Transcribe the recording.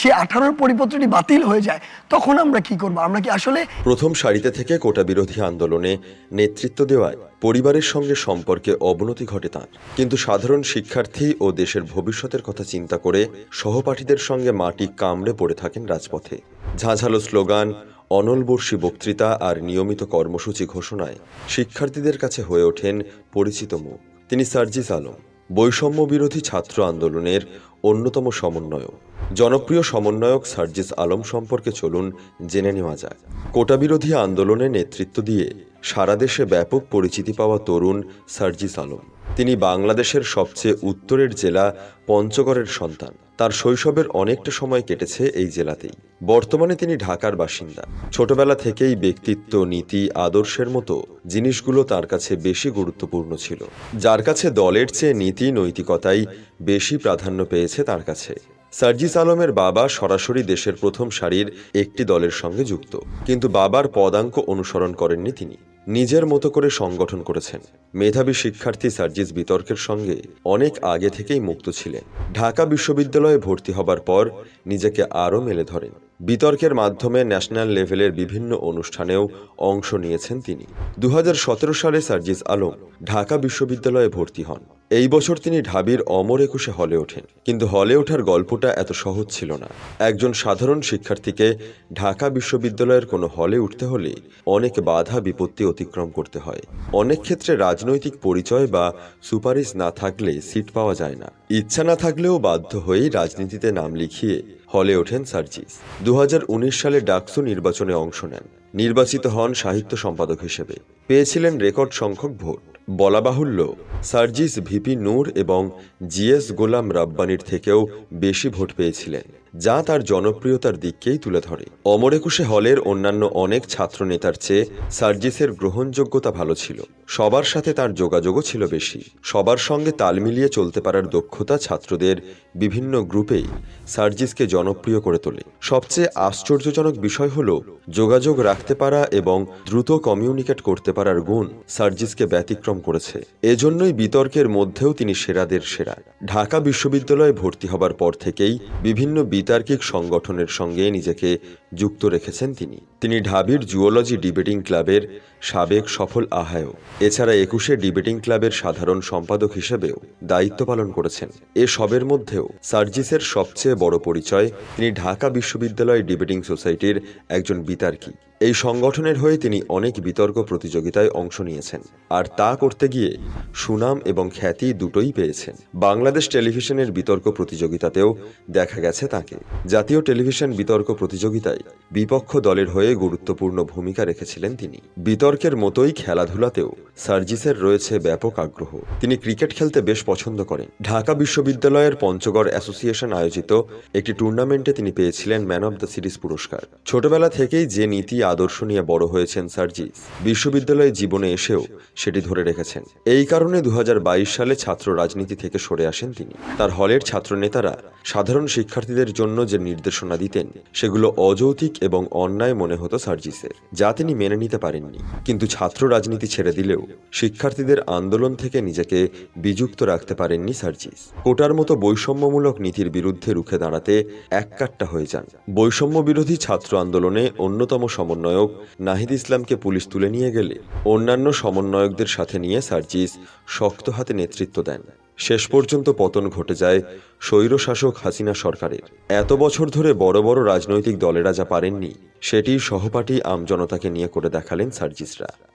সে আঠারোর পরিপত্রটি বাতিল হয়ে যায়, তখন আমরা কি করব? আমরা কি আসলে প্রথম সারিতে থেকে কোটা বিরোধী আন্দোলনে নেতৃত্ব দেওয়ায় পরিবারের সঙ্গে সম্পর্কে অবনতি ঘটে তাঁর। কিন্তু সাধারণ শিক্ষার্থী ও দেশের ভবিষ্যতের কথা চিন্তা করে সহপাঠীদের সঙ্গে মাটি কামড়ে পড়ে থাকেন রাজপথে। ঝাঁঝালো স্লোগান অনলবর্ষী বক্তৃতা আর নিয়মিত কর্মসূচি ঘোষণায় শিক্ষার্থীদের কাছে হয়ে ওঠেন পরিচিত মুখ। তিনি সার্জিস আলম। বৈষম্য বিরোধী ছাত্র আন্দোলনের অন্যতম সমন্বয়ক। জনপ্রিয় সমন্বয়ক সার্জিস আলম সম্পর্কে চলুন জেনে নেওয়া যায় কোটা বিরোধী আন্দোলনে নেতৃত্ব দিয়ে সারা দেশে ব্যাপক পরিচিতি পাওয়া তরুণ সার্জিস আলম। তিনি বাংলাদেশের সবচেয়ে উত্তরের জেলা পঞ্চগড়ের সন্তান। তার শৈশবের অনেকটা সময় কেটেছে এই জেলাতেই। বর্তমানে তিনি ঢাকার বাসিন্দা। ছোটবেলা থেকেই ব্যক্তিত্ব, নীতি, আদর্শের মতো জিনিসগুলো তার কাছে বেশি গুরুত্বপূর্ণ ছিল। যার কাছে দলের চেয়ে নীতি, নৈতিকতাই বেশি প্রাধান্য পেয়েছে তার কাছে। সার্জিস আলমের বাবা সরাসরি দেশের প্রথম সারির একটি দলের সঙ্গে যুক্ত। কিন্তু বাবার পদাঙ্ক অনুসরণ করেননি তিনি। নিজের মতো করে সংগঠন করেছেন। মেধাবী শিক্ষার্থী সার্জিস বিতর্কের সঙ্গে অনেক আগে থেকেই মুক্ত ছিলেন। ঢাকা বিশ্ববিদ্যালয়ে ভর্তি হবার পর নিজেকে আরও মেলে ধরেন। বিতর্কের মাধ্যমে ন্যাশনাল লেভেলের বিভিন্ন অনুষ্ঠানেও অংশ নিয়েছেন তিনি। দু হাজার সতেরো সালে সার্জিস আলম ঢাকা বিশ্ববিদ্যালয়ে ভর্তি হন। এই বছর তিনি ঢাবির অমর একুশে হলে ওঠেন। কিন্তু হলে ওঠার গল্পটা এত সহজ ছিল না। একজন সাধারণ শিক্ষার্থীকে ঢাকা বিশ্ববিদ্যালয়ের কোনো হলে উঠতে হলে অনেক বাধা বিপত্তি অতিক্রম করতে হয়। অনেক ক্ষেত্রে রাজনৈতিক পরিচয় বা সুপারিশ না থাকলে সিট পাওয়া যায় না। ইচ্ছা না থাকলেও বাধ্য হয়েই রাজনীতিতে নাম লিখিয়ে হলে ওঠেন সার্জিস। দু হাজার উনিশ সালে ডাকসু নির্বাচনে অংশ নেন। নির্বাচিত হন সাহিত্য সম্পাদক হিসেবে। পেয়েছিলেন রেকর্ড সংখ্যক ভোট। বলা বাহুল্য, সার্জিস ভিপি নূর এবং জিএস গোলাম রাব্বানির থেকেও বেশি ভোট পেয়েছিলেন, যা তার জনপ্রিয়তার দিককেই তুলে ধরে। অমর একুশে হলের অন্যান্য অনেক ছাত্র নেতার চেয়ে সার্জিসের গ্রহণযোগ্যতা ভালো ছিল। সবার সাথে তার যোগাযোগও ছিল বেশি। সবার সঙ্গে তাল মিলিয়ে চলতে পারার দক্ষতা ছাত্রদের বিভিন্ন গ্রুপেই সার্জিসকে জনপ্রিয় করে তোলে। সবচেয়ে আশ্চর্যজনক বিষয় হল যোগাযোগ রাখতে পারা এবং দ্রুত কমিউনিকেট করতে পারার গুণ সার্জিসকে ব্যতিক্রম করেছে। এজন্যই বিতর্কের মধ্যেও তিনি সেরাদের সেরা। ঢাকা বিশ্ববিদ্যালয়ে ভর্তি হবার পর থেকেই বিভিন্ন বিতার্কিক সংগঠনের সঙ্গে নিজেকে যুক্ত রেখেছেন তিনি। তিনি ঢাবির জুওলজি ডিবেটিং ক্লাবের সাবেক সফল আহ্বায়ক। এছাড়া একুশে ডিবেটিং ক্লাবের সাধারণ সম্পাদক হিসেবেও দায়িত্ব পালন করেছেন। এ সবের মধ্যেও সার্জিসের সবচেয়ে বড় পরিচয় তিনি ঢাকা বিশ্ববিদ্যালয় ডিবেটিং সোসাইটির একজন বিতার্কী। এই সংগঠনের হয়ে তিনি অনেক বিতর্ক প্রতিযোগিতায় অংশ নিয়েছেন। আর তা করতে গিয়ে সুনাম এবং খ্যাতি দুটোই পেয়েছেন। বাংলাদেশ টেলিভিশনের বিতর্ক প্রতিযোগিতাতেও দেখা গেছে তাকে। জাতীয় টেলিভিশন বিতর্ক প্রতিযোগিতায় বিপক্ষ দলের হয়ে গুরুত্বপূর্ণ ভূমিকা রেখেছিলেন তিনি। বিতর্কের মতোই খেলাধুলাতেও সার্জিসের রয়েছে ব্যাপক আগ্রহ। তিনি ক্রিকেট খেলতে বেশ পছন্দ করেন। ঢাকা বিশ্ববিদ্যালয়ের পঞ্চগড় অ্যাসোসিয়েশন আয়োজিত একটি টুর্নামেন্টে তিনি পেয়েছিলেন ম্যান অব দ্য সিরিজ পুরস্কার। ছোটবেলা থেকেই যে নীতি আদর্শ নিয়ে বড় হয়েছেন সার্জিস, বিশ্ববিদ্যালয়ে জীবনে এসেও সেটি ধরে রেখেছেন। এই কারণে দু হাজার বাইশ সালে ছাত্র রাজনীতি থেকে সরে আসেন তিনি। তার হলের ছাত্রনেতারা সাধারণ শিক্ষার্থীদের জন্য যে নির্দেশনা দিতেন, সেগুলো অযৌতিক এবং অন্যায় মনে হতো সার্জিসের, যা তিনি মেনে নিতে পারেননি। কিন্তু ছাত্র রাজনীতি ছেড়ে দিলেও শিক্ষার্থীদের আন্দোলন থেকে নিজেকে বিযুক্ত রাখতে পারেননি সার্জিস। কোটার মতো বৈষম্যমূলক নীতির বিরুদ্ধে রুখে দাঁড়াতে এককাট্টা হয়ে যান। বৈষম্য বিরোধী ছাত্র আন্দোলনে অন্যতম সমন্বয়ক নাহিদ ইসলামকে পুলিশ তুলে নিয়ে গেলে অন্যান্য সমন্বয়কদের সাথে নিয়ে সার্জিস শক্ত হাতে নেতৃত্ব দেন। শেষ পর্যন্ত পতন ঘটে যায় স্বৈরশাসক হাসিনা সরকারের। এত বছর ধরে বড় বড় রাজনৈতিক দলেরা যা পারেননি, সেটি সহপাঠী আমজনতাকে নিয়ে করে দেখালেন সার্জিসরা।